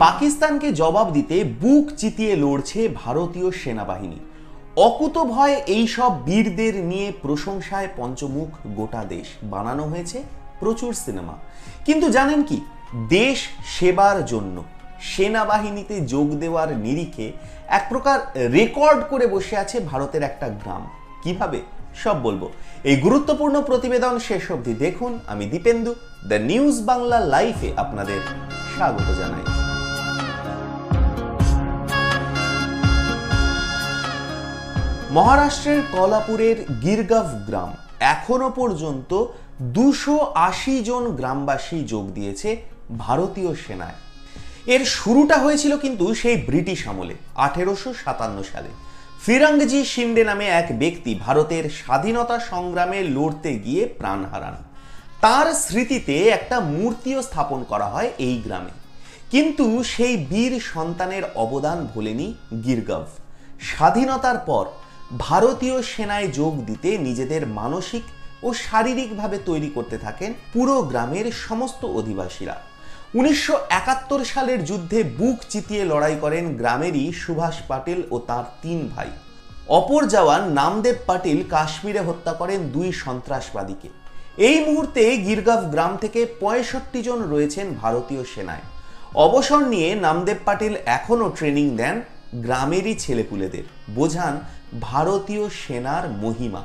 পাকিস্তানকে জবাব দিতে বুক চিতিয়ে লড়ছে ভারতীয় সেনাবাহিনী। অকুত ভয় এইসব বীরদের নিয়ে প্রশংসায় পঞ্চমুখ গোটা দেশ। বানানো হয়েছে প্রচুর সিনেমা। কিন্তু জানেন কি? দেশ সেবার জন্য। সেনাবাহিনীতে যোগ দেওয়ার নিরিখে এক প্রকার রেকর্ড করে বসে আছে ভারতের একটা গ্রাম। কীভাবে? সব বলব। এই গুরুত্বপূর্ণ প্রতিবেদন শেষ অবধি দেখুন। আমি দীপেন্দু, দ্য নিউজ বাংলা লাইফে আপনাদের স্বাগত জানাই। মহারাষ্ট্রের কলাপুরের গিরগাভ গ্রাম এখনও পর্যন্ত দুশো আশি জন গ্রামবাসী যোগ দিয়েছে ভারতীয় সেনায়। এর শুরুটা হয়েছিল কিন্তু সেই ব্রিটিশ আমলে, আঠেরোশো সাতান্ন সালে। ফিরাঙ্গজি শিন্ডে নামে এক ব্যক্তি ভারতের স্বাধীনতা সংগ্রামে লড়তে গিয়ে প্রাণ হারান। তার স্মৃতিতে একটা মূর্তিও স্থাপন করা হয় এই গ্রামে। কিন্তু সেই বীর সন্তানের অবদান ভোলেনি গিরগভ স্বাধীনতার পর ভারতীয় সেনায় যোগ দিতে নিজেদের মানসিক ও শারীরিকভাবে তৈরি করতে থাকেন পুরো গ্রামের সমস্ত অধিবাসীরা। উনিশশো একাত্তর সালের যুদ্ধে বুক চিতিয়ে লড়াই করেন গ্রামেরই সুভাষ পাটিল ও তার তিন ভাই। অপর জওয়ান নামদেব পাটিল কাশ্মীরে হত্যা করেন দুই সন্ত্রাসবাদীকে। এই মুহূর্তে গিরগাঁভ গ্রাম থেকে পঁয়ষট্টি জন রয়েছেন ভারতীয় সেনায়। অবসর নিয়ে নামদেব পাটিল এখনও ট্রেনিং দেন গ্রামেরই ছেলেপুলেদের। বোঝান ভারতীয় সেনার মহিমা।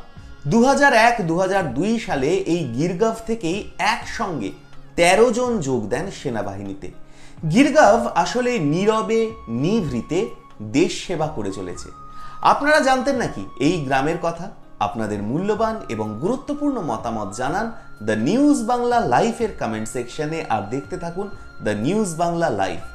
দু হাজার এক সালে এই গিরগাঁভ থেকেই একসঙ্গে তেরো জন যোগ দেন সেনাবাহিনীতে। গিরগাঁভ আসলে নীরবে, নিভৃতে দেশ সেবা করে চলেছে। আপনারা জানতেন নাকি এই গ্রামের কথা? আপনাদের মূল্যবান এবং গুরুত্বপূর্ণ মতামত জানান দ্য নিউজ বাংলা লাইফের কমেন্ট সেকশনে আর দেখতে থাকুন দ্য নিউজ বাংলা লাইফ।